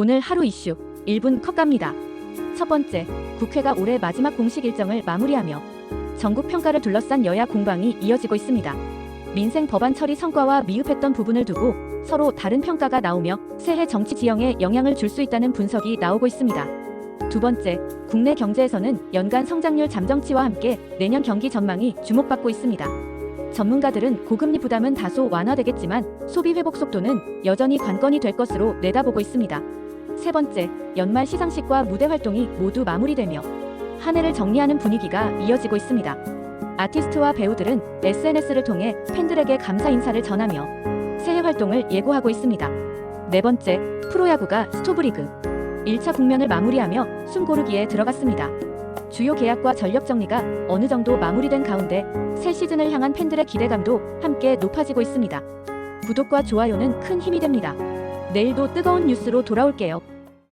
오늘 하루 이슈 1분 컷 갑니다. 첫 번째, 국회가 올해 마지막 공식 일정을 마무리하며 전국 평가를 둘러싼 여야 공방이 이어지고 있습니다. 민생 법안 처리 성과와 미흡했던 부분을 두고 서로 다른 평가가 나오며 새해 정치 지형에 영향을 줄 수 있다는 분석이 나오고 있습니다. 두 번째, 국내 경제에서는 연간 성장률 잠정치와 함께 내년 경기 전망이 주목받고 있습니다. 전문가들은 고금리 부담은 다소 완화되겠지만 소비 회복 속도는 여전히 관건이 될 것으로 내다보고 있습니다. 세 번째, 연말 시상식과 무대 활동이 모두 마무리되며 한 해를 정리하는 분위기가 이어지고 있습니다. 아티스트와 배우들은 SNS를 통해 팬들에게 감사 인사를 전하며 새해 활동을 예고하고 있습니다. 네 번째, 프로야구가 스토브리그 1차 국면을 마무리하며 숨고르기에 들어갔습니다. 주요 계약과 전력 정리가 어느 정도 마무리된 가운데 새 시즌을 향한 팬들의 기대감도 함께 높아지고 있습니다. 구독과 좋아요는 큰 힘이 됩니다. 내일도 뜨거운 뉴스로 돌아올게요.